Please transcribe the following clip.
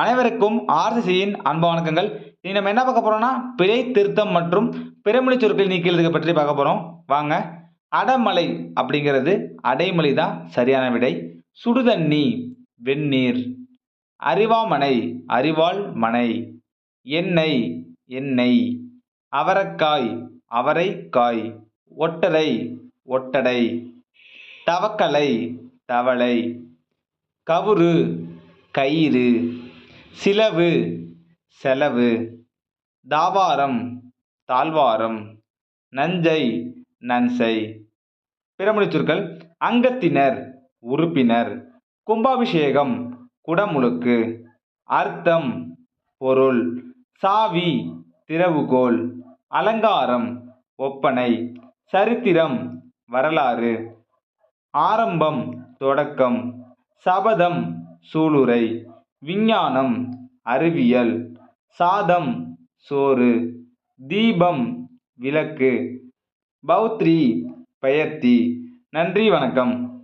அனைவருக்கும் ஆர்சிசியின் அன்பு வணக்கங்கள். இனி நம்ம என்ன பார்க்க போறோம்னா பிழை திருத்தம் மற்றும் பிறமொழி சொற்கள் நீக்கிறதுக்கு பற்றி பார்க்க போறோம். வாங்க. அடமலை அப்படிங்கிறது அடைமொழி தான் சரியான விடை. சுடுதண்ணி வெந்நீர். அறிவாமனை அறிவாள் மனை. எண்ணெய் எண்ணெய். அவரக்காய் அவரைக்காய். ஒட்டடை ஒட்டடை. தவக்கலை தவளை. கவுரு கயிறு. சிலவு செலவு தாவாரம் தாழ்வாரம் நஞ்சை நன்சை. பிறமொழி சொற்கள் அங்கத்தினர் உறுப்பினர் கும்பாபிஷேகம் குடமுழுக்கு அர்த்தம் பொருள் சாவி திறவுகோல் அலங்காரம் ஒப்பனை சரித்திரம் வரலாறு ஆரம்பம் தொடக்கம் சபதம் சூளுரை விஞ்ஞானம் அறிவியல் சாதம் சோறு தீபம் விளக்கு பௌத்ரி பெயர்த்தி நன்றி வணக்கம்.